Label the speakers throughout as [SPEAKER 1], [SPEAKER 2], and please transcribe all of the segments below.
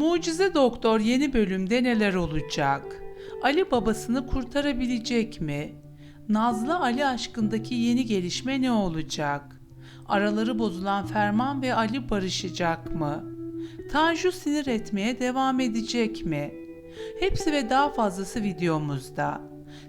[SPEAKER 1] Mucize Doktor yeni bölümde neler olacak? Ali babasını kurtarabilecek mi? Nazlı Ali aşkındaki yeni gelişme ne olacak? Araları bozulan Ferman ve Ali barışacak mı? Tanju sinir etmeye devam edecek mi? Hepsi ve daha fazlası videomuzda.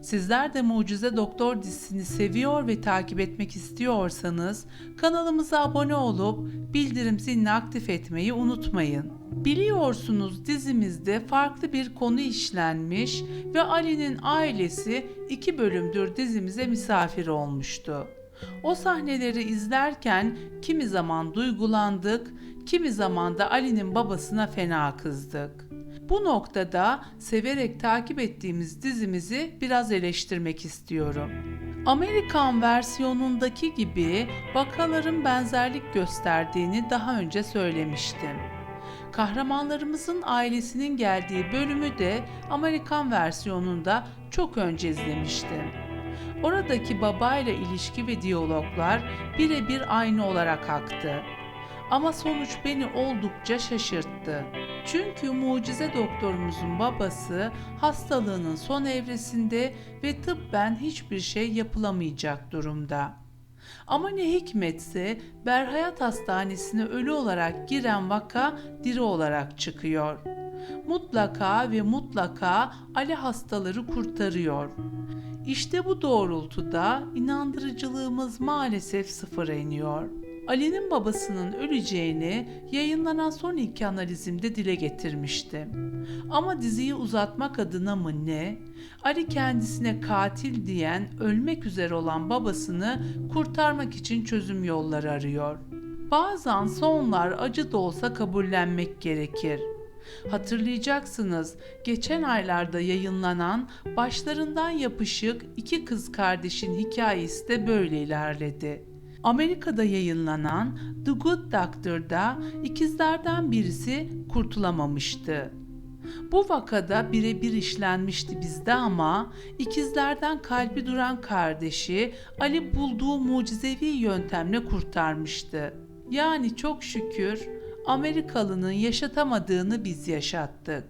[SPEAKER 1] Sizler de Mucize Doktor dizisini seviyor ve takip etmek istiyorsanız kanalımıza abone olup bildirim zilini aktif etmeyi unutmayın. Biliyorsunuz dizimizde farklı bir konu işlenmiş ve Ali'nin ailesi iki bölümdür dizimize misafir olmuştu. O sahneleri izlerken kimi zaman duygulandık, kimi zaman da Ali'nin babasına fena kızdık. Bu noktada severek takip ettiğimiz dizimizi biraz eleştirmek istiyorum. Amerikan versiyonundaki gibi vakaların benzerlik gösterdiğini daha önce söylemiştim. Kahramanlarımızın ailesinin geldiği bölümü de Amerikan versiyonunda çok önce izlemiştim. Oradaki babayla ilişki ve diyaloglar birebir aynı olarak aktı. Ama sonuç beni oldukça şaşırttı. Çünkü mucize doktorumuzun babası hastalığının son evresinde ve tıbben hiçbir şey yapılamayacak durumda. Ama ne hikmetse Berhayat Hastanesi'ne ölü olarak giren vaka diri olarak çıkıyor. Mutlaka ve mutlaka Ali hastaları kurtarıyor. İşte bu doğrultuda inandırıcılığımız maalesef sıfıra iniyor. Ali'nin babasının öleceğini yayınlanan son iki analizimde dile getirmiştim. Ama diziyi uzatmak adına mı ne? Ali kendisine katil diyen, ölmek üzere olan babasını kurtarmak için çözüm yolları arıyor. Bazen sonlar acı da olsa kabullenmek gerekir. Hatırlayacaksınız geçen aylarda yayınlanan başlarından yapışık iki kız kardeşin hikayesi de böyle ilerledi. Amerika'da yayınlanan The Good Doctor'da ikizlerden birisi kurtulamamıştı. Bu vakada birebir işlenmişti bizde ama ikizlerden kalbi duran kardeşi Ali bulduğu mucizevi yöntemle kurtarmıştı. Yani çok şükür Amerikalının yaşatamadığını biz yaşattık.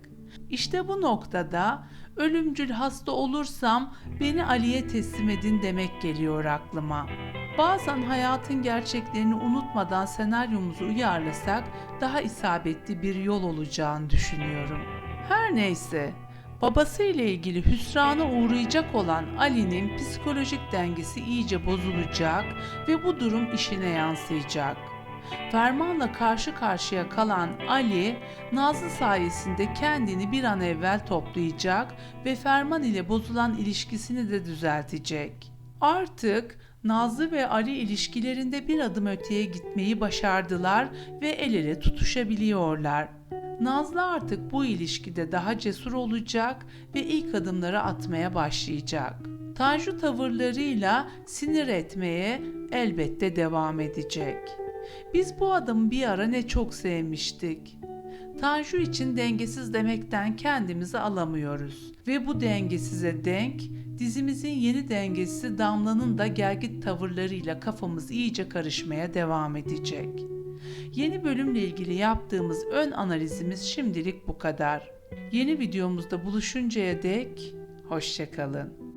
[SPEAKER 1] İşte bu noktada ölümcül hasta olursam beni Ali'ye teslim edin demek geliyor aklıma. Bazen hayatın gerçeklerini unutmadan senaryomuzu uyarlasak daha isabetli bir yol olacağını düşünüyorum. Her neyse, babası ile ilgili hüsrana uğrayacak olan Ali'nin psikolojik dengesi iyice bozulacak ve bu durum işine yansıyacak. Fermanla karşı karşıya kalan Ali, Nazlı sayesinde kendini bir an evvel toplayacak ve Ferman ile bozulan ilişkisini de düzeltecek. Artık Nazlı ve Ali ilişkilerinde bir adım öteye gitmeyi başardılar ve el ele tutuşabiliyorlar. Nazlı artık bu ilişkide daha cesur olacak ve ilk adımları atmaya başlayacak. Tanju tavırlarıyla sinir etmeye elbette devam edecek. Biz bu adamı bir ara ne çok sevmiştik. Tanju için dengesiz demekten kendimizi alamıyoruz. Ve bu dengesize denk, dizimizin yeni dengesi Damla'nın da gelgit tavırlarıyla kafamız iyice karışmaya devam edecek. Yeni bölümle ilgili yaptığımız ön analizimiz şimdilik bu kadar. Yeni videomuzda buluşuncaya dek hoşçakalın.